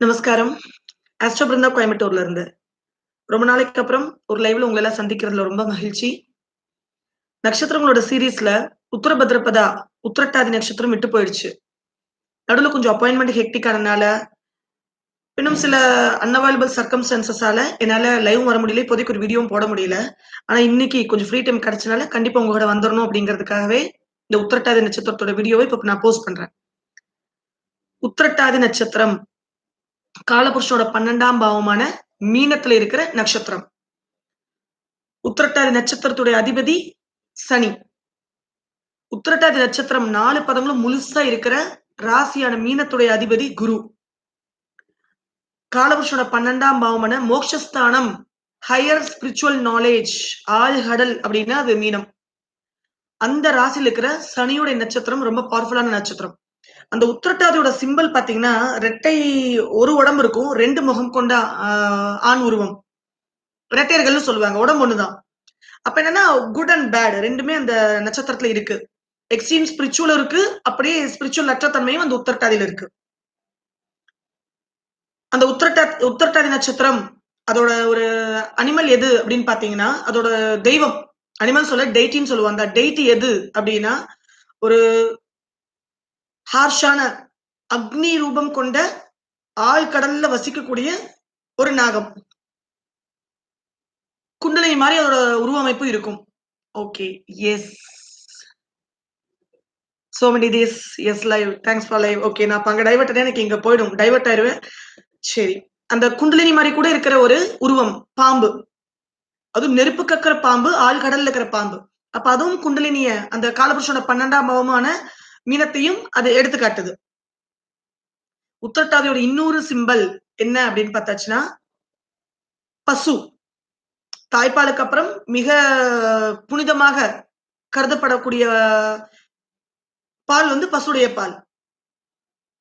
நமஸ்காரம். ஆஸ்ட்ரோ பிருந்தா கோயம்புத்தூர்ல இருந்து. ரொம்ப நாளைக்கு அப்புறம் ஒரு லைவ்ல உங்களை எல்லாம் சந்திக்கிறதுல ரொம்ப மகிழ்ச்சி. நட்சத்திரங்களோட சீரீஸ்ல உத்தரபத்ரபதா, உத்திரட்டாதி நட்சத்திரம் விட்டு போயிடுச்சு. நடுவில் கொஞ்சம் அப்பாயின்மெண்ட் ஹெக்டிக் ஆனனால, இன்னும் சில அன்அவைலபிள் சர்க்கம்ஸ்டன்சஸால என்னால லைவ் வர முடியல. இப்போதைக்கு ஒரு வீடியோவும் போட முடியல. ஆனா இன்னைக்கு கொஞ்சம் ஃப்ரீ டைம் கிடைச்சனால கண்டிப்பா உங்க கூட வந்துடணும் அப்படிங்கிறதுக்காகவே இந்த உத்திரட்டாதி நட்சத்திரத்தோட வீடியோவை இப்ப நான் போஸ்ட் பண்றேன். உத்திரட்டாதி நட்சத்திரம் காலபுருஷனோட 12ஆம் பாவமான மீனத்துல இருக்கிற நட்சத்திரம். உத்திரட்டாதி நட்சத்திரத்துடைய அதிபதி சனி. உத்திரட்டாதி நட்சத்திரம் நாலு பதங்களும் முழுசா இருக்கிற ராசியான மீனத்துடைய அதிபதி குரு. காலபுருஷனோட 12ஆம் பாவமான மோக்ஷஸ்தானம், ஹையர் ஸ்பிரிச்சுவல் நாலேட்ஜ், ஆழ்கடல் அப்படின்னா அது மீனம். அந்த ராசியில் இருக்கிற சனியோட நட்சத்திரம் ரொம்ப பவர்ஃபுல்லான நட்சத்திரம். அந்த உத்திரட்டாதியோட சிம்பல் பாத்தீங்கன்னா, ரெட்டை ஒரு உடம்பு இருக்கும். ரெண்டு முகம் கொண்ட ஆண் உருவம். ரெட்டையர்கள்னு சொல்லுவாங்க. உடம்பு ஒண்ணுதான். அப்ப என்னன்னா, குட் அண்ட் பேட் ரெண்டுமே அந்த நட்சத்திரத்துல இருக்கு. எக்ஸ்ட்ரீம் ஸ்பிரிச்சுவல் இருக்கு. அப்படியே ஸ்பிரிச்சுவல் நற்றத்தன்மையும் அந்த உத்திரட்டாதியில இருக்கு. அந்த உத்திரட்டா உத்திரட்டாதி நட்சத்திரம் அதோட ஒரு அனிமல் எது அப்படின்னு பாத்தீங்கன்னா, அதோட தெய்வம் அனிமல் சொல்ல டெய்டின்னு சொல்லுவோம். அந்த டெய்டி எது அப்படின்னா, ஒரு ஹார்ஷான அக்னி ரூபம் கொண்ட ஆழ்கடல்ல வசிக்கக்கூடிய ஒரு நாகம். குண்டலினி மாதிரி அதோட உருவமைப்பு இருக்கும். Okay. Yes. So many days. Yes live. Thanks for live. Okay. நான் அங்க டைவர்ட் எனக்கு இங்க போயிடும். டைவர்ட் ஆயிருவேன். சரி. அந்த குண்டலினி மாதிரி கூட இருக்கிற ஒரு உருவம். பாம்பு. அதுவும் நெருப்பு கக்கிற பாம்பு, ஆழ்கடல்ல இருக்கிற பாம்பு. அப்ப அதுவும் குண்டலினிய அந்த காலபுருஷனோட 12ஆம் பாவமான மீனத்தையும் அது எடுத்து காட்டுது. இன்னொரு சிம்பல் என்ன அப்படின்னு பார்த்தாச்சுன்னா, பசு. தாய்ப்பாலுக்கு அப்புறம் மிக புனிதமாக கருதப்படக்கூடிய பால் வந்து பசுடைய பால்.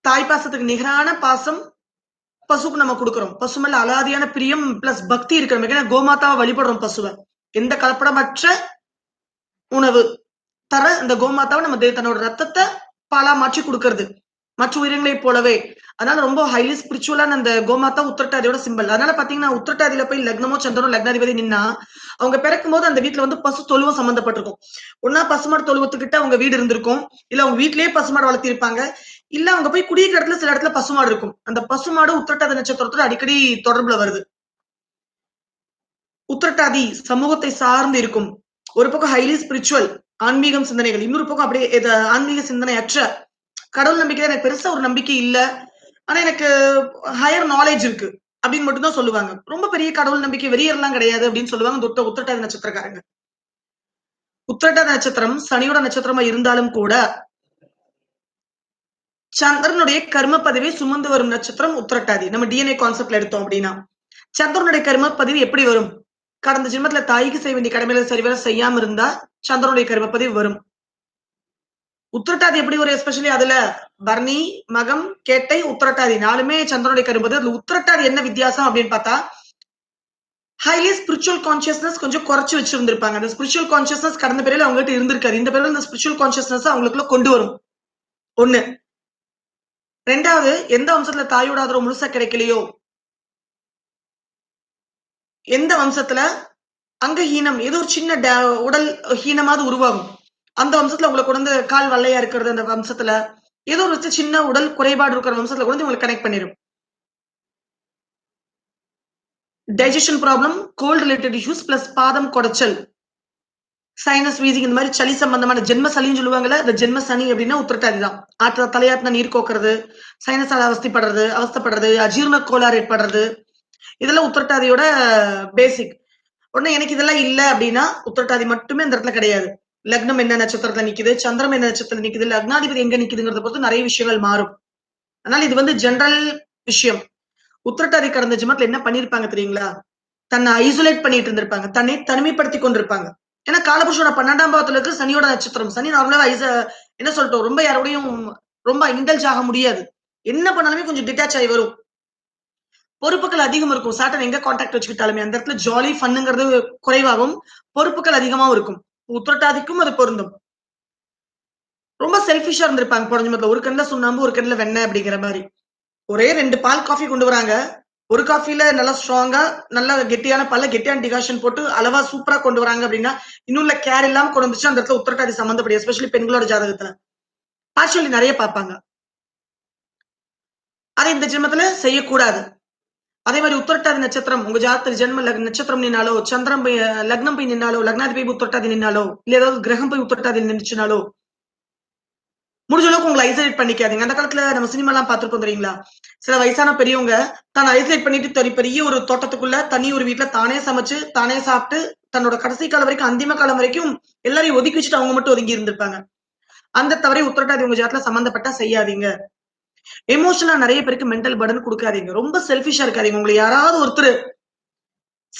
தாய் பாசத்துக்கு நிகரான பாசம் பசுக்கு நம்ம குடுக்குறோம். பசு மேல அலாதியான பிரியம் பிளஸ் பக்தி இருக்கிற ஏன்னா கோமாத்தாவை வழிபடுறோம் பசுவை எந்த கலப்படமற்ற உணவு தர அந்த கோமாத்தாவை நம்ம தன்னோட ரத்தத்தை பாலா மாற்றி கொடுக்கறது மற்ற உயிரினங்களைப் போலவே. அதனால ரொம்ப ஹைலி ஸ்பிரிச்சுவலான அந்த கோமாதா உத்திரட்டாதியோட சிம்பல். அதனால பாத்தீங்கன்னா, உத்திரட்டாதியில போய் லக்னமோ, சந்திரனோ லக்னாதிபதி நின்னா, அவங்க பிறக்கும்போது அந்த வீட்டுல வந்து பசு தொழுவம் சம்பந்தப்பட்டிருக்கும். ஒன்னா பசுமாடு தொழுவத்துக்கிட்ட அவங்க வீடு இருந்திருக்கும். இல்ல அவங்க வீட்லயே பசுமாடு வளர்த்திருப்பாங்க. இல்ல அவங்க போய் குடியிருக்கிற இடத்துல சில இடத்துல பசுமாடு இருக்கும். அந்த பசுமாடு உத்திரட்டாதி நட்சத்திரத்தோட அடிக்கடி தொடர்புல வருது. உத்திரட்டாதி சமூகத்தை சார்ந்து இருக்கும். ஒரு பக்கம் ஹைலி ஸ்பிரிச்சுவல் ஆன்மீகம் சிந்தனைகள். இன்னொரு பக்கம் அப்படியே இது ஆன்மீக சிந்தனை அற்ற கடவுள் நம்பிக்கை எனக்கு பெருசா ஒரு நம்பிக்கை இல்ல. ஆனா எனக்கு ஹையர் நாலேஜ் இருக்கு. அப்படின்னு மட்டும் தான் சொல்லுவாங்க. ரொம்ப பெரிய கடவுள் நம்பிக்கை வெறியர்லாம் கிடையாது அப்படின்னு சொல்லுவாங்க இந்த உத்த உத்திரட்டாதி நட்சத்திரக்காரங்க. உத்திரட்டாதி நட்சத்திரம் சனியோட நட்சத்திரமா இருந்தாலும் கூட சந்திரனுடைய கர்ம பதிவை சுமந்து வரும் நட்சத்திரம் உத்திரட்டாதி. நம்ம டிஎன்ஏ கான்செப்ட்ல எடுத்தோம் அப்படின்னா. சந்திரனுடைய கர்ம பதிவு எப்படி வரும்? கடந்த ஜென்மத்துல தாய்க்கு செய்ய வேண்டிய கடமையில சரிவர செய்யாம இருந்தா சந்திரனுடைய கர்ம வரும். உத்திரட்டாதி எப்படி ஒரு எஸ்பெஷலி அதுல பர்ணி மகம், கேட்டை, உத்திரட்டாதி நாலுமே சந்திரனுடைய கரும்பது அதுல உத்திரட்டாதி என்ன வித்தியாசம் அப்படின்னு பார்த்தா, ஹைலி ஸ்பிரிச்சுவல் கான்சியஸ்னஸ் கொஞ்சம் குறைச்சு வச்சிருந்திருப்பாங்க. அந்த ஸ்பிரிச்சுவல் கான்ஷியஸ்னஸ் கடந்த பேரில் அவங்ககிட்ட இருந்திருக்காரு இந்த பேரில் இந்த ஸ்பிரிச்சுவல் கான்சியஸ்னஸ் அவங்களுக்குள்ள கொண்டு வரும். 1. 2வது எந்த அம்சத்துல தாயோட ஆதரவு முழுசா கிடைக்கலையோ எந்த வம்சத்துல அங்கஹீனம் ஏதோ ஒரு சின்ன உடல் ஹீனமாவது உருவாகும். அந்த வம்சத்துல உங்களுக்கு வந்து கால் வல்லையா இருக்கிறது அந்த வம்சத்துல, ஏதோ ஒரு சின்ன உடல் குறைபாடு இருக்கிற வம்சத்துல கொண்டு வந்து கனெக்ட் பண்ணிடும் digestion problem, cold related issues plus பாதம் கொடைச்சல். சைனஸ் வீசிங் இந்த மாதிரி சளி சம்பந்தமான ஜென்ம சளின்னு சொல்லுவாங்கல்ல, அந்த ஜென்ம சனி அப்படின்னா உத்திரட்டாதி தான். ஆற்ற தலையாட்டின நீர் கோக்குறது, சைனஸால் அவஸ்திப்படுறது அவஸ்தைப்படுறது, அஜீர்ண கோளாறு ஏற்படுறது. இதெல்லாம் உத்திரட்டாதியோட பேசிக். உடனே எனக்கு இதெல்லாம் இல்ல அப்படின்னா, உத்தரட்டாதி மட்டுமே இந்த இடத்துல கிடையாது. லக்னம் என்ன நட்சத்திரத்துல நிக்குது, சந்திரம் என்ன நட்சத்திரத்துல நிக்குது, லக்னாதிபதி எங்க நிக்குதுங்கிறத பொறுத்து நிறைய விஷயங்கள் மாறும். அதனால இது வந்து ஜென்ரல் விஷயம். உத்திரட்டாதி கடந்த ஜென்மத்துல என்ன பண்ணிருப்பாங்க தெரியுங்களா? தன்னை ஐசோலேட் பண்ணிட்டு இருந்திருப்பாங்க. தன்னை தனிமைப்படுத்தி கொண்டிருப்பாங்க. ஏன்னா காலபுருஷோட பன்னெண்டாம் பாவத்துல இருக்கு சனியோட நட்சத்திரம். சனி நார்மலா ஐச என்ன சொல்லிட்டோம் ரொம்ப யாரோடையும் ரொம்ப இண்டல்ஜ் ஆக முடியாது. என்ன பண்ணாலுமே கொஞ்சம் டிட்டாச் ஆகி வரும். பொறுப்புகள் அதிகம் இருக்கும். சாட்டன் எங்க கான்டாக்ட் வச்சுக்கிட்டாலுமே அந்த இடத்துல ஜாலி ஃபன்னுங்கிறது குறைவாகும். பொறுப்புகள் அதிகமாவும் இருக்கும். உத்திரட்டாதிக்கும் அது பொருந்தும். ரொம்ப செல்ஃபிஷா இருந்திருப்பாங்க போன ஜென்மத்துல. ஒரு கண்ணில் சுண்ணாம்பு, ஒரு கண்ணில் வெண்ணெய் அப்படிங்கிற மாதிரி ஒரே ரெண்டு பால் காஃபி கொண்டு வராங்க ஒரு காஃபில நல்லா ஸ்ட்ராங்கா நல்லா கெட்டியான பால்ல கெட்டியான டிகாஷன் போட்டு அளவா சூப்பரா கொண்டு வராங்க அப்படின்னா இன்னும் கேர் இல்லாம கொண்டு வந்துச்சு அந்த இடத்துல உத்தரட்டாதி சம்மந்தப்படியும் எஸ்பெஷலி பெண்களோட ஜாதகத்துல பார்ஷியலி நிறைய பார்ப்பாங்க அதை இந்த ஜென்மத்துல செய்யக்கூடாது அதே மாதிரி உத்தரட்டாதி நட்சத்திரம் உங்க ஜாத்திர ஜென்ம நட்சத்திரம் நின்னாலோ சந்திரம் போய் லக்னம் போய் நின்னாலோ லக்னாதிபதி உத்தரட்டாதி நின்னாலோ இல்ல ஏதாவது கிரகம் போய் உத்தரட்டாதி நின்றுச்சுனாலோ முடிஞ்ச அளவுக்கு உங்களை ஐசோலேட் பண்ணிக்காதீங்க. அந்த காலத்துல நம்ம சினிமா எல்லாம் பார்த்திருப்போம் தெரியுங்களா? சில வயசான பெரியவங்க தான் ஐசோலேட் பண்ணிட்டு தனி பெரிய ஒரு தோட்டத்துக்குள்ள தனி ஒரு வீட்டுல தானே சமைச்சு தானே சாப்பிட்டு தன்னோட கடைசி காலம் வரைக்கும் அந்திம காலம் வரைக்கும் எல்லாரையும் ஒதுக்கி வச்சுட்டு அவங்க மட்டும் ஒதுங்கி இருந்திருப்பாங்க. அந்த தவறை உத்தரட்டாதி உங்க ஜாத்துல சம்பந்தப்பட்டா செய்யாதீங்க. எமோஷனலா நிறைய பேருக்கு மென்டல் பர்டன் கொடுக்காதீங்க. ரொம்ப செல்ஃபிஷா இருக்காதீங்க. உங்களுக்கு யாராவது ஒருத்தர்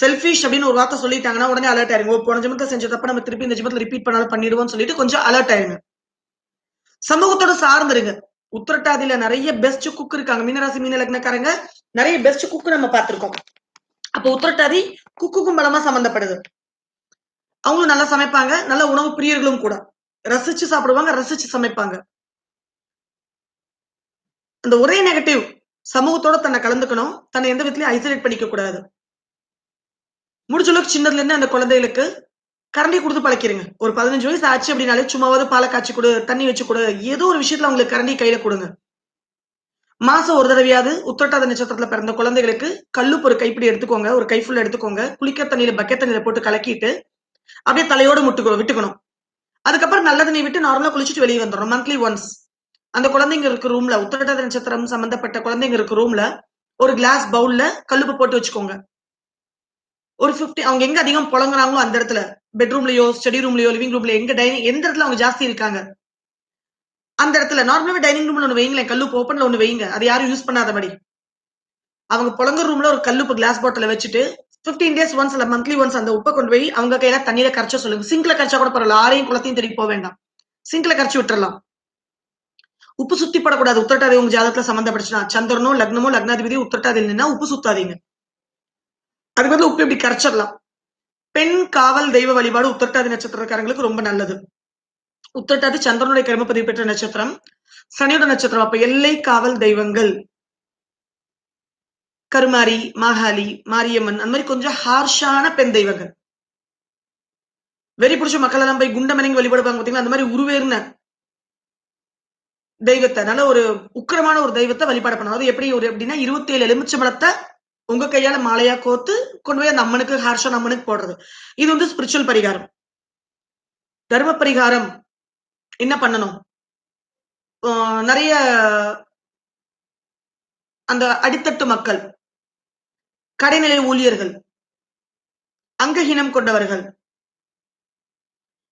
செல்ஃபிஷ் அப்படின்னு ஒரு வார்த்தை சொல்லிட்டாங்கன்னா உடனே அலர்ட் ஆயிருங்க. ஓ, போன ஜென்மத்துல செஞ்ச தப்ப நம்ம திருப்பி இந்த ஜென்மத்துல ரிப்பீட் பண்ணாலும் பண்ணிடுவோம்னு சொல்லிட்டு கொஞ்சம் அலர்ட் ஆயிருங்க. சமூகத்தோட சார்ந்துருங்க. உத்திரட்டாதியில நிறைய பெஸ்ட் குக் இருக்காங்க. மீனராசி மீன லக்னக்காரங்க நிறைய பெஸ்ட் குக் நம்ம பார்த்திருக்கோம். அப்ப உத்திரட்டாதி குக்குக்கும் பலமா சம்பந்தப்படுது. அவங்களும் நல்லா சமைப்பாங்க. நல்ல உணவு பிரியர்களும் கூட. ரசிச்சு சாப்பிடுவாங்க ரசிச்சு சமைப்பாங்க. அந்த ஒரே நெகட்டிவ் சமூகத்தோட தன்னை கலந்துக்கணும். தன்னை எந்த விதத்திலையும் ஐசோலேட் பண்ணிக்க கூடாது. முடிஞ்ச அளவுக்கு சின்னதுல இருந்து அந்த குழந்தைகளுக்கு கரண்டி கொடுத்து பழக்கிறீங்க ஒரு பதினஞ்சு வயசு ஆச்சு அப்படின்னாலே சும்மாவது பாலை காய்ச்சி கொடு தண்ணி வச்சு கொடு ஏதோ ஒரு விஷயத்துல அவங்களுக்கு கரண்டி கையில கொடுங்க. மாசம் ஒரு தடவையாவது உத்திரட்டாத நட்சத்திரத்துல பிறந்த குழந்தைகளுக்கு கல்லுப்பு ஒரு கைப்பிடி எடுத்துக்கோங்க. ஒரு கைஃபுல்ல எடுத்துக்கோங்க. குளிக்க தண்ணியில பக்கெட் தண்ணியில போட்டு கலக்கிட்டு அப்படியே தலையோட முட்டுக்கணும் விட்டுக்கணும். அதுக்கப்புறம் நல்ல தண்ணி விட்டு நார்மலா குளிச்சுட்டு வெளியே வந்துடும் மந்த்லி ஒன்ஸ் அந்த குழந்தைங்க இருக்க ரூம்ல உத்திரட்டாத நட்சத்திரம் சம்பந்தப்பட்ட குழந்தைங்க இருக்க ரூம்ல ஒரு கிளாஸ் பவுல்ல கல்லுப்பு போட்டு வச்சுக்கோங்க. ஒரு 50 அவங்க எங்க அதிகம் புழங்குறாங்களோ அந்த இடத்துல பெட்ரூம்லயோ ஸ்டடி ரூம்லயோ லிவிங் ரூம்ல எங்க டைனிங் எந்த இடத்துல அவங்க ஜாஸ்தி இருக்காங்க? அந்த இடத்துல நார்மலாவே டைனிங் ரூம்ல ஒன்று வைங்களேன் கல்லுப்பு ஓப்பன்ல ஒன்று வைங்க அது யாரும் யூஸ் பண்ணாதபடி. அவங்க புழங்குற ரூம்ல ஒரு கல்லுப்பு கிளாஸ் பாட்டில வச்சுட்டு 15 டேஸ் ஒன்ஸ் இல்ல மந்த்லி ஒன்ஸ் அந்த உப்பை கொண்டு போய் அவங்க கையில தண்ணியில கரைச்ச சொல்லுங்க. சிங்க்ல கரைச்சா கூட பரவாயில்ல ஆரையும் குளத்தையும் தேடி போக வேண்டாம். சிங்க்ல கரைச்சி விட்டுறலாம். உப்பு சுத்தி படக்கூடாது உத்திரட்டாதி உங்க ஜாதகத்துல சம்பந்தப்பட்டுச்சுன்னா சந்திரனோ லக்னமோ லக்னாதிபதி உத்திரட்டாதியில் நின்னா உப்பு சுத்தாதீங்க. அதுக்கு பதிலா உப்பு இப்படி கரைச்சிடலாம். பெண் காவல் தெய்வ வழிபாடு உத்திரட்டாதி நட்சத்திரக்காரங்களுக்கு ரொம்ப நல்லது. உத்திரட்டாதி சந்திரனுடைய கர்மப்பதிவு பெற்ற நட்சத்திரம் சனியோட நட்சத்திரம். அப்ப எல்லை காவல் தெய்வங்கள். கருமாரி மாகாளி மாரியம்மன் அந்த மாதிரி கொஞ்சம் ஹார்ஷான பெண் தெய்வங்கள். வெறி பிடிச்ச மக்கள் எல்லாம் போய் குண்டமனைங்க வழிபடுவாங்க பாத்தீங்களா அந்த மாதிரி உருவேறின தெய்வத்தை நல்ல ஒரு உக்கிரமான ஒரு தெய்வத்தை வழிபாடு பண்ணணும். அது எப்படி ஒரு எப்படின்னா இருபத்தி ஏழு எலுமிச்சம்பழத்தை உங்க கையால மாலையா கோத்து கொண்டு போய் அந்த அம்மனுக்கு ஹர்ஷன் அம்மனுக்கு போடுறது. இது வந்து ஸ்பிரிச்சுவல் பரிகாரம். தர்ம பரிகாரம் என்ன பண்ணணும்? நிறைய அந்த அடித்தட்டு மக்கள் கடைநிலை ஊழியர்கள் அங்கஹீனம் கொண்டவர்கள்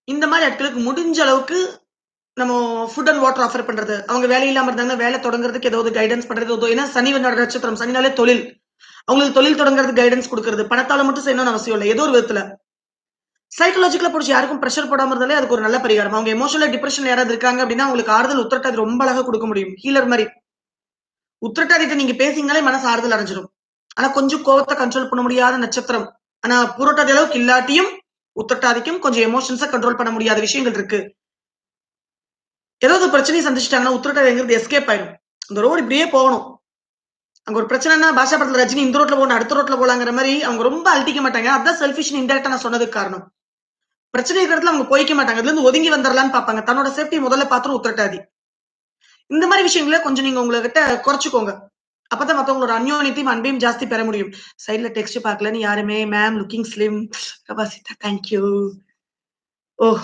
இந்த மாதிரி ஆட்களுக்கு முடிஞ்ச அளவுக்கு நம்ம ஃபுட் அண்ட் வாட்டர் ஆஃபர் பண்றது. அவங்க வேலை இல்லாம இருந்தாங்கன்னா வேலை தொடங்குறதுக்கு ஏதாவது கைடன்ஸ் பண்றது. ஏதோ ஏன்னா சனி வந்தோட நட்சத்திரம். சனினாலே தொழில். அவங்களுக்கு தொழில் தொடங்குறதுக்கு கைடன்ஸ் கொடுக்கறது. பணத்தால மட்டும் செய்யணும்னு அவசியம் இல்லை. ஏதோ ஒரு விதத்துல. சைக்கலாஜிக்கலா பிடிச்சி யாருக்கும் ப்ரெஷர் போடாம இருந்தாலே அதுக்கு ஒரு நல்ல பரிகாரம். அவங்க எமோஷனல் டிப்ரெஷன் யாராவது இருக்காங்க அப்படின்னா அவங்களுக்கு ஆறுதல் உத்திரட்டாதி ரொம்ப அழகா கொடுக்க முடியும். ஹீலர் மாதிரி. உத்திரட்டாதிட்ட நீங்க பேசிங்கனாலே மனசு ஆறுதல் அடைஞ்சிடும் ஆனா கொஞ்சம் கோவத்தை கண்ட்ரோல் பண்ண முடியாத நட்சத்திரம். ஆனா புரோட்டாதி அளவுக்கு இல்லாட்டியும் உத்திரட்டாதிக்கும் கொஞ்சம் எமோஷன்ஸை கண்ட்ரோல் பண்ண முடியாத விஷயங்கள் இருக்கு. ஏதாவது பிரச்சனையை சந்திச்சிட்டாங்கன்னா உத்திரட்டாதிங்கிறது எஸ்கேப் ஆயிடும் இந்த ரோடு இப்படியே போகணும். அங்க ஒரு பிரச்சனைனா பாஷா படத்துல ரஜினி இந்த ரோட்ல போகணும் அடுத்த ரோட்ல போலாங்கிற மாதிரி அவங்க ரொம்ப அழட்டிக்க மாட்டாங்க. அதான் செல்ஃபிஷ் இன்டெரக்டா நான் சொன்னதுக்கு காரணம். பிரச்சனை இருக்கிறதுல அவங்க போய்க்க மாட்டாங்க. அதுல இருந்து ஒதுங்கி வந்துடலாம்னு பாப்பாங்க தன்னோட சேஃப்டி முதல்ல பாத்திரம் உத்திரட்டாதி. இந்த மாதிரி விஷயங்களை கொஞ்சம் நீங்க உங்ககிட்ட குறைச்சுக்கோங்க. அப்பதான் மத்தவங்களோட அந்யோனியத்தையும் அன்பையும் ஜாஸ்தி பெற முடியும். சைட்ல டெக்ஸ்ட் பார்க்கலன்னு யாருமே? Ma'am looking slim கபாசிதா thank you oh.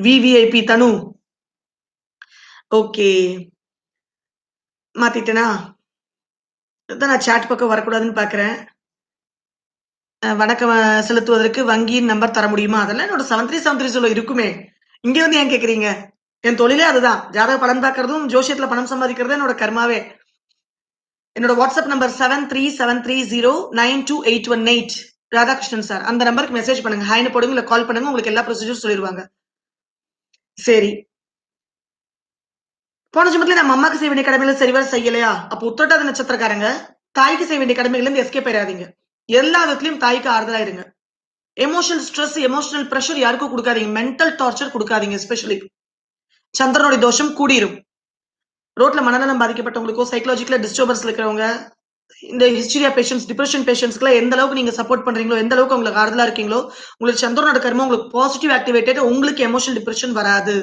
VVIP Tanu. Okay. மாத்திட்டேனா? அதான் நான் சாட் பக்கம் வரக்கூடாதுன்னு பாக்குறேன். வணக்கம் செலுத்துவதற்கு வங்கியின் நம்பர் தர முடியுமா? அதெல்லாம் என்னோட செவன் த்ரீ செவன் த்ரீ சொல்ல இருக்குமே. இங்க வந்து ஏன் கேக்குறீங்க? என் தொழிலே அதுதான். ஜாதக பலன் பார்க்கறதும் ஜோசியத்துல பணம் சம்பாதிக்கிறதும் என்னோட கர்மாவே. என்னோட WhatsApp number seven three seven three zero nine two eight one eight Radhakrishnan sir அந்த நம்பருக்கு மெசேஜ் பண்ணுங்க. ஹாய்னு போடுங்க இல்ல கால் பண்ணுங்க உங்களுக்கு எல்லா ப்ரொசீஜரும் சொல்லிடுவாங்க சரி. போன ஜென்மத்துல நம்ம அம்மாக்கு செய்ய வேண்டிய கடமைகளை சரிவர செய்யலையா? அப்ப உத்தரட்டாத நட்சத்திரக்காரங்க தாய்க்கு செய்ய வேண்டிய கடமைகள் இருந்து எஸ்கேப் ஆயிடாதீங்க எல்லா விதத்துலயும் தாய்க்கு ஆறுதலா இருங்க எமோஷனல் ஸ்ட்ரெஸ் எமோஷனல் ப்ரெஷர் யாருக்கும் கொடுக்காதீங்க. மென்டல் டார்ச்சர் கொடுக்காதீங்க எஸ்பெஷலி சந்திரனுடைய தோஷம் கூடிரும். ரோட்ல மனநலம் பாதிக்கப்பட்டவங்களுக்கோ சைக்கலாஜிக்கலா டிஸ்டர்பன்ஸ் இருக்கிறவங்க இந்த ஹிஸ்டரியா பேஷன்ஸ் டிப்ரெஷன் பேஷன்ஸ்க்குலாம் எந்த அளவுக்கு நீங்க சப்போர்ட் பண்றீங்களோ எந்த அளவுக்கு உங்களுக்கு ஆறுதலா இருக்கீங்களோ உங்களுக்கு சந்திரனோட கர்மம் உங்களுக்கு பாசிட்டிவ் ஆக்டிவேட்டட் உங்களுக்கு எமோஷனல் டிப்ரெஷன் வராது.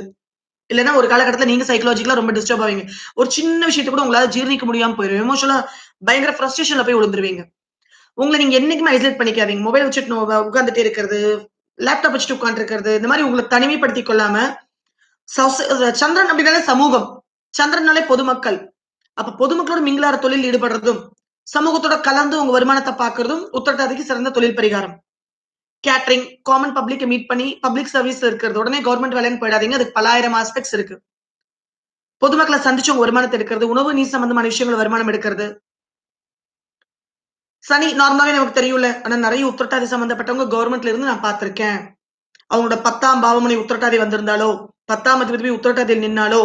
இல்லைன்னா ஒரு காலகட்டத்தில் நீங்க சைக்கலாஜிக்கலா ரொம்ப டிஸ்டர்ப் ஆவீங்க. ஒரு சின்ன விஷயத்தை கூட உங்களால ஜீர்ணிக்க முடியாம போயிடும் எமோஷனலா பயங்கர ஃப்ரஸ்ட்ரேஷன்ல போய் விழுந்துருவீங்க. உங்களை நீங்க என்னைக்குமே ஐசோலேட் பண்ணிக்காதீங்க. மொபைல் வச்சுட்டு நோ- இருக்கிறது லேப்டாப் வச்சுட்டு உட்கார்ந்து இருக்கிறது இந்த மாதிரி உங்களை தனிமைப்படுத்தி கொள்ளாம சந்திரன் அப்படின்னாலே சமூகம். சந்திரனாலே பொதுமக்கள். அப்ப பொதுமக்களோட மிங்களார தொழில் ஈடுபடுறதும் சமூகத்தோட கலந்து உங்க வருமானத்தை பாக்குறதும் உத்தரட்டாதிக்கு சிறந்த தொழில் பரிகாரம். கேட்டரிங் காமன் பப்ளிக் மீட் பண்ணி பப்ளிக் சர்வீஸ் இருக்கிறது உடனே கவர்மெண்ட் வேலைன்னு போயிடாதீங்க. அதுக்கு பலாயிரம் ஆஸ்பெக்ட்ஸ் இருக்கு. பொதுமக்களை சந்திச்சு உங்க வருமானத்தை எடுக்கிறது உணவு நீர் சம்பந்தமான விஷயங்கள் வருமானம் எடுக்கிறது. சனி நார்மலாவே நமக்கு தெரியல ஆனா நிறைய உத்திரட்டாதி சம்பந்தப்பட்டவங்க கவர்மெண்ட்ல இருந்து நான் பார்த்திருக்கேன். அவங்களோட பத்தாம் பாவமணி உத்திரட்டாதி வந்திருந்தாலோ பத்தாம் அதிபதி உத்திரட்டாதியில் நின்னாலோ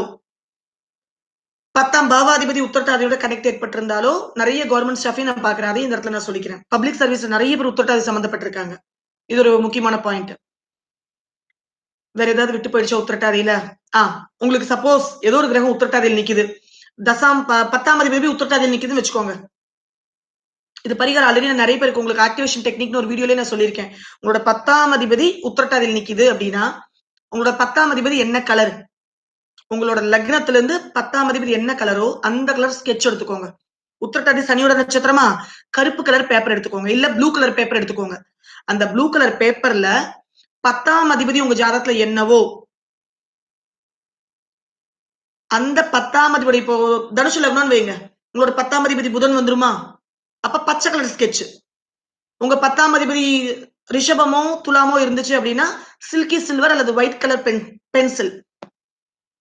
பத்தாம் பாவாதிபதி உத்திரட்டாதியோட கனெக்ட் ஏற்பட்டிருந்தாலோ நிறைய கவர்மெண்ட் ஸ்டாஃபையும் நான் பாக்குறேன் அதையும் இந்த இடத்துல நான் சொல்லிக்கிறேன். பப்ளிக் சர்வீஸ் நிறைய பேர் உத்திரட்டாதி சம்பந்தப்பட்டிருக்காங்க. இது ஒரு முக்கியமான பாயிண்ட் வேற ஏதாவது விட்டு போயிடுச்சா உத்திரட்டாதியில? ஆ உங்களுக்கு சப்போஸ் ஏதோ ஒரு கிரகம் உத்திரட்டாதியில் நிக்குது. தசாம் ப- பத்தாம் அதிபதி உத்திரட்டாதியில் நிக்குதுன்னு வச்சுக்கோங்க. இது பரிகாரம் ஆல்ரெடி நான் நிறைய பேருக்கு உங்களுக்கு ஆக்டிவேஷன் டெக்னிக்னு ஒரு வீடியோலயே நான் சொல்லியிருக்கேன். உங்களோட பத்தாம் அதிபதி உத்திரட்டாதியில் நிக்குது அப்படின்னா உங்களோட பத்தாம் அதிபதி என்ன கலர் உங்களோட லக்னத்துல இருந்து பத்தாம் அதிபதி என்ன கலரோ அந்த கலர் ஸ்கெட்ச் எடுத்துக்கோங்க. உத்திரட்டாதி சனியோட நட்சத்திரமா கருப்பு கலர் பேப்பர் எடுத்துக்கோங்க. இல்ல ப்ளூ கலர் பேப்பர் எடுத்துக்கோங்க. அந்த ப்ளூ கலர் பேப்பர்ல பத்தாம் அதிபதி உங்க ஜாதகத்துல என்னவோ? அந்த பத்தாம் அதிபதி இப்போ தனுஷு லக்னம்னு வைங்க. உங்களோட பத்தாம் அதிபதி புதன் வந்துருமா? அப்ப பச்சை கலர் ஸ்கெட்ச் உங்க பத்தாம் அதிபதி ரிஷபமோ துலாமோ இருந்துச்சு அப்படின்னா சில்கி சில்வர் அல்லது ஒயிட் கலர் பென் பென்சில்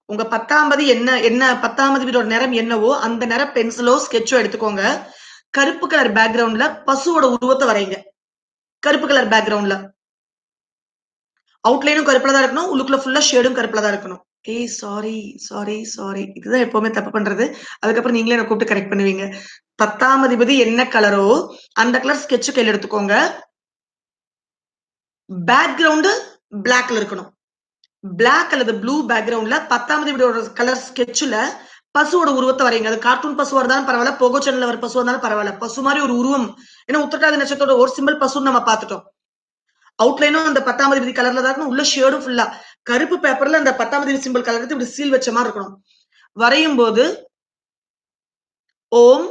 உங்க பத்தாம் பதி என்ன என்ன பத்தாம் அதிபதியோட நிறம் என்னவோ அந்த நிற பென்சிலோ ஸ்கெட்சோ எடுத்துக்கோங்க. கருப்பு கலர் பேக்ரவுண்ட்ல பசுவோட உருவத்தை வரைங்க கருப்பு கலர் பேக்ரவுண்ட்ல அவுட்லைனும் கருப்புல தான் இருக்கணும். உள்ளுக்குள்ள ஃபுல்லா ஷேடும் கருப்புல தான் இருக்கணும். ஏய் சாரி சாரி சாரி இதுதான் எப்பவுமே தப்பு பண்றது. அதுக்கப்புறம் நீங்களே என்ன கூப்பிட்டு கரெக்ட் பண்ணுவீங்க. பத்தாம் அதிபதி என்ன கலரோ அந்த கலர் ஸ்கெட்ச் கையில் எடுத்துக்கோங்க. பேக்ரவுண்டு பிளாக்ல இருக்கணும். பிளாக் அல்லது ப்ளூ பேக்ரவுண்ட்ல பத்தாம் அதிபதியோட கலர் ஸ்கெட்சுல பசுவோட உருவத்தை வரைங்க அது கார்ட்டூன் பசுவா இருந்தாலும் பரவாயில்ல போகோ சேனல்ல வர பசுவா இருந்தாலும் பரவாயில்ல. பசு மாதிரி ஒரு உருவம். ஏன்னா உத்திரட்டாதி நட்சத்திரோட ஒரு சிம்பிள் பசுன்னு நம்ம பார்த்துட்டோம். அவுட்லைனும் அந்த பத்தாம் தேதி கலர்ல தான் இருக்கணும். உள்ள ஷேடும் ஃபுல்லா கருப்பு பேப்பர்ல அந்த பத்தாம் தேதி சிம்பிள் கலர் இப்படி சீல் வச்ச மாதிரி இருக்கணும். வரையும் போது ஓம்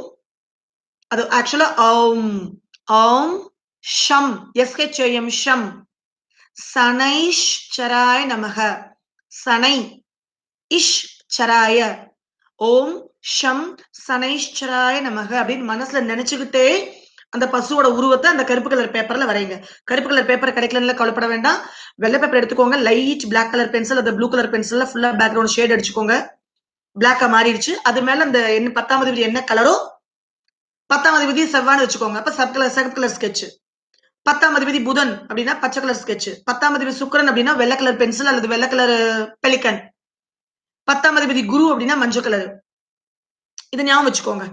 அது ஆக்சுவலா ஓம் ஓம் ஷம். எஸ்ஹெச்ஏஎம் ஷம். சனைஷ் சராய நமக. சனை இஷ் சராய. ஓம் ஷம் சனைஷ்சராய நமக அப்படின்னு மனசுல நினைச்சுக்கிட்டே அந்த பசுவோட உருவத்தை அந்த கருப்பு கலர் பேப்பர்ல வரைங்க கருப்பு கலர் பேப்பர் கிடைக்கலன்னு கவலைப்பட வேண்டாம். வெள்ளை பேப்பர் எடுத்துக்கோங்க. லைட் பிளாக் கலர் பென்சில் அந்த ப்ளூ கலர் பென்சில்ல ஃபுல்லா பேக்ரவுண்ட் ஷேட் அடிச்சுக்கோங்க. பிளாக்கா மாறிடுச்சு. அது மேல அந்த என்ன பத்தாம் விதி என்ன கலரோ பத்தாம் விதி செவ்வான்னு வச்சுக்கோங்க. அப்ப சப் கலர் சிகப்பு கலர் ஸ்கெட்ச் பத்தாம் அதிபதி புதன் அப்படின்னா பச்சை கலர் ஸ்கெட்ச் பத்தாம் அதிபதி சுக்கரன் அப்படின்னா வெள்ளை கலர் பென்சில் அல்லது வெள்ளை கலர் பெலிக்கன் பத்தாம் அதிபதி குரு அப்படின்னா மஞ்சள் கலர் இது ஞாபகம் வச்சுக்கோங்க.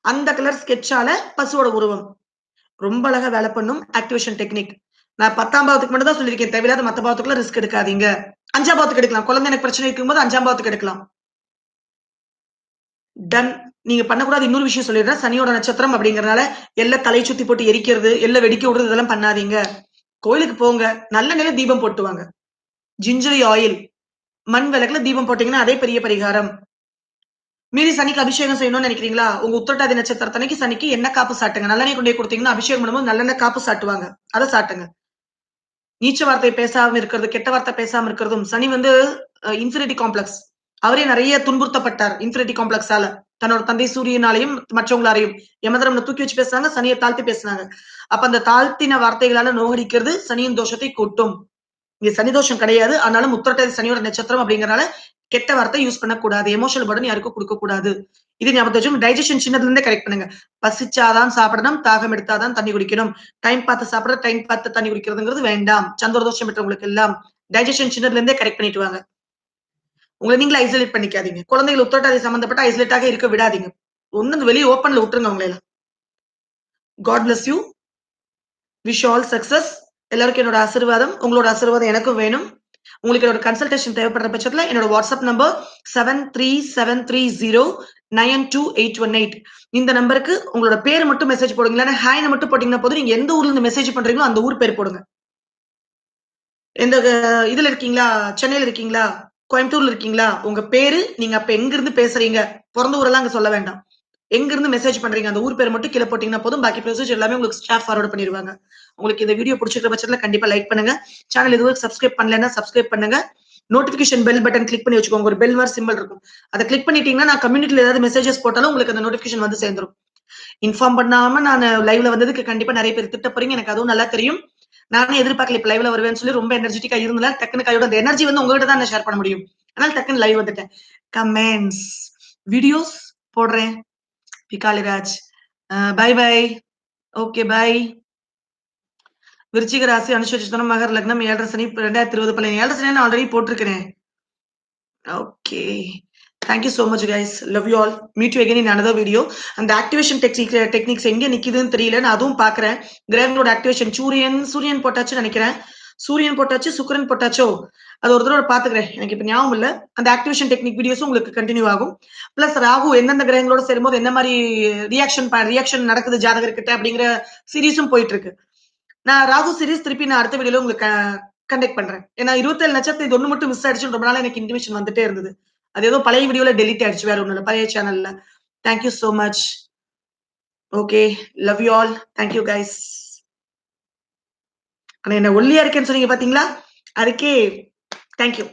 அந்த கலர் ஸ்கெட்சால பசுவோட உருவம். ரொம்ப அழகா வேலை பண்ணும் ஆக்டிவேஷன் டெக்னிக் நான் பத்தாம் பாவத்துக்கு மட்டும் தான் சொல்லியிருக்கேன். தேவையில்லாத மத்த பாவத்துக்குள்ள ரிஸ்க் எடுக்காதீங்க. அஞ்சாம் பாவத்துக்கு எடுக்கலாம். குழந்தை எனக்கு பிரச்சனை இருக்கும்போது அஞ்சாம் பாவத்துக்கு எடுக்கலாம். டன் நீங்க பண்ணக்கூடாது இன்னொரு விஷயம் சொல்லிடுறேன். சனியோட நட்சத்திரம் அப்படிங்கறதுனால எல்லாம் தலை சுத்தி போட்டு எரிக்கிறது எல்லாம் வெடிக்க விடுறது இதெல்லாம் பண்ணாதீங்க. கோயிலுக்கு போங்க. நல்ல நிலை தீபம் போட்டுவாங்க. ஜிஞ்சரி ஆயில் மண் விளக்குல தீபம் போட்டீங்கன்னா அதே பெரிய பரிகாரம். மீறி சனிக்கு அபிஷேகம் செய்யணும்னு நினைக்கிறீங்களா? உங்க உத்திரட்டாதி நட்சத்திரத்தனைக்கு சனிக்கு என்ன காப்பு சாட்டுங்க. நல்லெண்ணெய் கொண்டே கொடுத்தீங்கன்னா அபிஷேகம் பண்ணும்போது நல்லெண்ணெய் காப்பு சாட்டுவாங்க. அதை சாட்டுங்க. நீச்ச வார்த்தை பேசாம இருக்கிறது கெட்ட வார்த்தை பேசாம இருக்கிறதும் சனி வந்து இன்ஃபினிட்டி காம்ப்ளெக்ஸ் அவரே நிறைய துன்புறுத்தப்பட்டார் இன்ஃபினிட்டி காம்ப்ளெக்ஸால தன்னோட தந்தை சூரியனாலையும் மற்றவங்களாலையும். யமதரம்ல தூக்கி வச்சு பேசுனாங்க சனியை தாழ்த்தி பேசினாங்க. அப்ப அந்த தாழ்த்தின வார்த்தைகளால நோகடிக்கிறது சனியின் தோஷத்தை கூட்டும். இங்க சனி தோஷம் கிடையாது. ஆனாலும் உத்திரட்டாதி சனியோட நட்சத்திரம் அப்படிங்கறனால கெட்ட வார்த்தை யூஸ் பண்ணக்கூடாது. எமோஷனல் பர்டன் யாருக்கும் கொடுக்க கூடாது இது ஞாபகத்தை வச்சு டைஜஷன் சின்னதுல இருந்தே கரெக்ட் பண்ணுங்க. பசிச்சாதான் சாப்பிடணும் தாகம் எடுத்தாதான் தண்ணி குடிக்கணும். டைம் பார்த்து சாப்பிட டைம் பார்த்து தண்ணி குடிக்கிறதுங்கிறது வேண்டாம். சந்திரதோஷம் பெற்றவங்களுக்கு எல்லாம் டைஜஷன் சின்னதுல இருந்தே கரெக்ட் பண்ணிட்டு வாங்க. உங்களை நீங்களே ஐசோலேட் பண்ணிக்காதீங்க. குழந்தைகள் உத்தரட்டாதி சம்பந்தப்பட்ட ஐசோலேட்டாக இருக்க விடாதீங்க. ஒன்னு வெளியே ஓப்பன்ல விட்டுருங்க உங்களை எல்லாம். God bless you wish all success எல்லாருக்கும் என்னோட ஆசீர்வாதம். உங்களோட ஆசீர்வாதம் எனக்கும் வேணும். உங்களுக்கு என்னோட கன்சல்டேஷன் தேவைப்படுற பட்சத்துல என்னோட WhatsApp number seven three seven three zero nine two eight one eight இந்த நம்பருக்கு உங்களோட பேர் மட்டும் மெசேஜ் போடுங்க. இல்லைன்னா ஹாய்னு மட்டும் போட்டீங்கன்னா போதும். நீங்க எந்த ஊர்ல இருந்து மெசேஜ் பண்றீங்களோ அந்த ஊர் பேர் போடுங்க. எந்த இதுல இருக்கீங்களா? சென்னையில இருக்கீங்களா? கோயம்புத்தூர்ல இருக்கீங்களா? உங்க பேரு நீங்க அப்ப எங்க இருந்து பேசுறீங்க? பிறந்த ஊரெல்லாம் அங்க சொல்ல வேண்டாம். எங்க இருந்து மெசேஜ் பண்றீங்க? அந்த ஊர் பேர் மட்டும் கீழே போட்டீங்கன்னா போதும். பாக்கி ப்ரொசீஜர் எல்லாமே உங்களுக்கு ஸ்டாஃப் ஃபார்வர்ட் பண்ணிடுவாங்க. உங்களுக்கு இந்த வீடியோ பிடிச்சிருக்க பட்சத்துல கண்டிப்பா லைக் பண்ணுங்க. சேனல் இதுவரை சப்ஸ்கிரைப் பண்ணலன்னா சப்ஸ்கிரைப் பண்ணுங்க. நோட்டிபிகேஷன் பெல் பட்டன் கிளிக் பண்ணி வச்சுக்கோங்க. ஒரு பெல் மாதிரி சிம்பிள் இருக்கும். அதை கிளிக் பண்ணிட்டீங்கன்னா நான் கம்யூனிட்டில ஏதாவது மெசேஜஸ் போட்டாலும் உங்களுக்கு அந்த நோட்டிபிகேஷன் வந்து சேர்ந்துரும். இன்ஃபார்ம் பண்ணாம நான் லைவ்ல வந்ததுக்கு கண்டிப்பா நிறைய பேர் திட்ட போறீங்க. எனக்கு அதுவும் நல்லா தெரியும். நானே எதிர்பார்க்கல இப்ப லைவ்ல வருவேன்னு சொல்லி ரொம்ப எனர்ஜெட்டிக்கா இருந்தல டக்குனு கையோட அந்த எனர்ஜி வந்து உங்ககிட்ட தான் ஷேர் பண்ண முடியும். அதனால டக்குன்னு லைவ் வந்துட்டேன். கமெண்ட்ஸ் வீடியோஸ் போடுறேன். பிகாலிராஜ் பை பை ஓகே பை விருச்சிக ராசி அனுசரிச்சுத்தனம் மகர் லக்னம் ஏழரை சனி ரெண்டாயிரத்தி இருபது பழைய ஏழரை சனி நான் ஆல்ரெடி போட்டிருக்கிறேன். Okay thank you so much guys love you all meet you again in video அந்த ஆக்டிவேஷன் டெக்னிக் டெக்னிக்ஸ் எங்க நிற்கிதுன்னு தெரியல. நான் அதுவும் பாக்குறேன் கிரகங்களோட ஆக்டிவேஷன் சூரியன் சூரியன் போட்டாச்சு நினைக்கிறேன். சூரியன் போட்டாச்சு சுக்கிரன் போட்டாச்சோ? அது ஒரு தடவை பாத்துக்கிறேன். எனக்கு இப்ப ஞாபகம் இல்ல. அந்த ஆக்டிவேஷன் டெக்னிக் வீடியோஸும் உங்களுக்கு கண்டினியூ ஆகும். பிளஸ் ராகு எந்தெந்த கிரகங்களோட சேரும்போது என்ன மாதிரி ரியாக்ஷன் ரியாக்ஷன் நடக்குது ஜாதகர்கிட்ட அப்படிங்கிற சீரீஸும் போயிட்டு இருக்கு நான் ராகு சீரிஸ் திருப்பி நான் அடுத்த வீடியோல உங்களுக்கு கண்டக்ட் பண்றேன். ஏன்னா இருபத்தேழு நட்சத்திரம் இது ஒண்ணு மட்டும் மிஸ் ஆயிடுச்சு. ரொம்ப நாள் எனக்கு இன்டிமேஷன் வந்துட்டே இருந்தது. அது ஏதோ பழைய வீடியோல டெலிட் ஆயிடுச்சு. வேற ஒண்ணு பழைய சேனல்ல thank you so much okay love you all thank you guys ஆனா என்ன ஒல்லியா இருக்கேன்னு சொன்னீங்க பாத்தீங்களா? அதுக்கே தேங்க்யூ